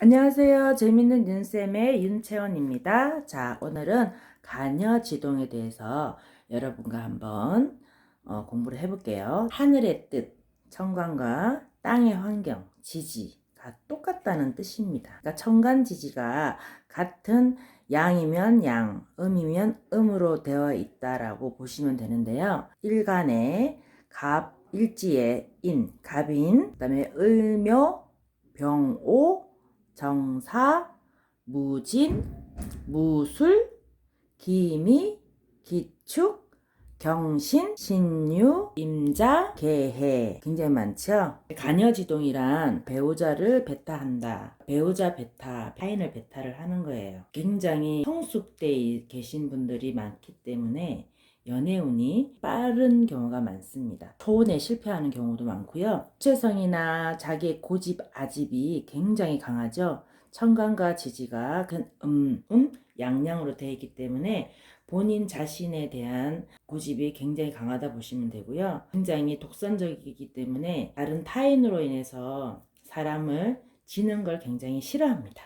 안녕하세요. 재밌는 윤쌤의 윤채원입니다. 자, 오늘은 가녀지동에 대해서 여러분과 한번 어, 공부를 해볼게요. 하늘의 뜻, 청간과 땅의 환경, 지지가 똑같다는 뜻입니다. 그러니까 청간지지가 같은 양이면 양, 음이면 음으로 되어 있다라고 보시면 되는데요. 일간에 갑, 일지의 인, 갑인, 그 다음에 을묘, 병오, 정사, 무진, 무술, 기미, 기축, 경신, 신유, 임자, 개해 굉장히 많죠. 가녀지동이란 배우자를 배타한다. 배우자 배타, 타인을 배타를 하는 거예요. 굉장히 성숙돼 계신 분들이 많기 때문에 연애운이 빠른 경우가 많습니다. 초혼에 실패하는 경우도 많고요. 주체성이나 자기의 고집, 아집이 굉장히 강하죠. 청간과 지지가 그 음, 음, 양양으로 되어 있기 때문에 본인 자신에 대한 고집이 굉장히 강하다 보시면 되고요. 굉장히 독선적이기 때문에 다른 타인으로 인해서 사람을 지는 걸 굉장히 싫어합니다.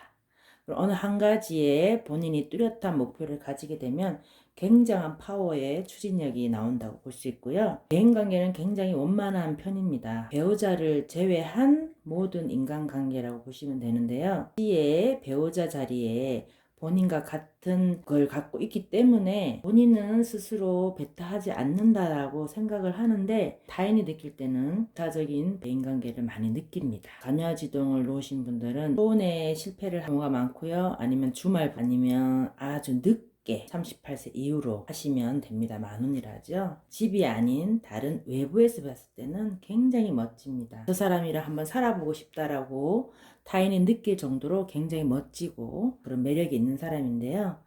어느 한 가지에 본인이 뚜렷한 목표를 가지게 되면 굉장한 파워의 추진력이 나온다고 볼 수 있고요. 대인관계는 굉장히 원만한 편입니다. 배우자를 제외한 모든 인간관계라고 보시면 되는데요. 시의 배우자 자리에 본인과 같은 걸 갖고 있기 때문에 본인은 스스로 배타하지 않는다라고 생각을 하는데 타인이 느낄 때는 타적인 대인관계를 많이 느낍니다. 가녀지동을 놓으신 분들은 초혼에 실패를 한 경우가 많고요. 아니면 주말 아니면 아주 늦 38세 이후로 하시면 됩니다. 만원이라죠. 집이 아닌 다른 외부에서 봤을 때는 굉장히 멋집니다. 저 사람이랑 한번 살아보고 싶다라고 타인이 느낄 정도로 굉장히 멋지고 그런 매력이 있는 사람인데요.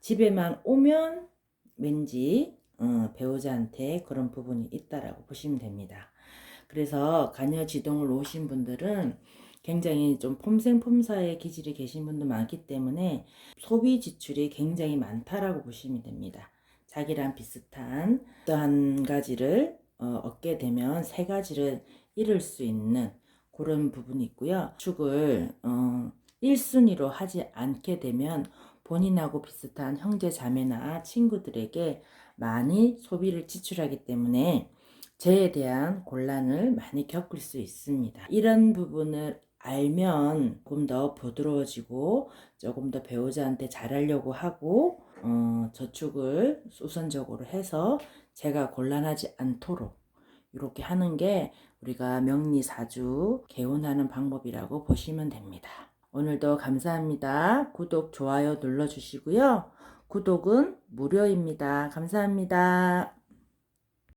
집에만 오면 왠지 어, 배우자한테 그런 부분이 있다라고 보시면 됩니다. 그래서 가녀지동을 오신 분들은 굉장히 좀 폼생폼사의 기질이 계신 분도 많기 때문에 소비 지출이 굉장히 많다라고 보시면 됩니다. 자기랑 비슷한 한 가지를 어, 얻게 되면 세 가지를 잃을 수 있는 그런 부분이 있고요. 축을 어, 1순위로 하지 않게 되면 본인하고 비슷한 형제 자매나 친구들에게 많이 소비를 지출하기 때문에 재에 대한 곤란을 많이 겪을 수 있습니다. 이런 부분을 알면 조금 더 부드러워지고 조금 더 배우자한테 잘하려고 하고 어, 저축을 우선적으로 해서 제가 곤란하지 않도록 이렇게 하는 게 우리가 명리사주 개운하는 방법이라고 보시면 됩니다. 오늘도 감사합니다. 구독, 좋아요 눌러주시고요. 구독은 무료입니다. 감사합니다.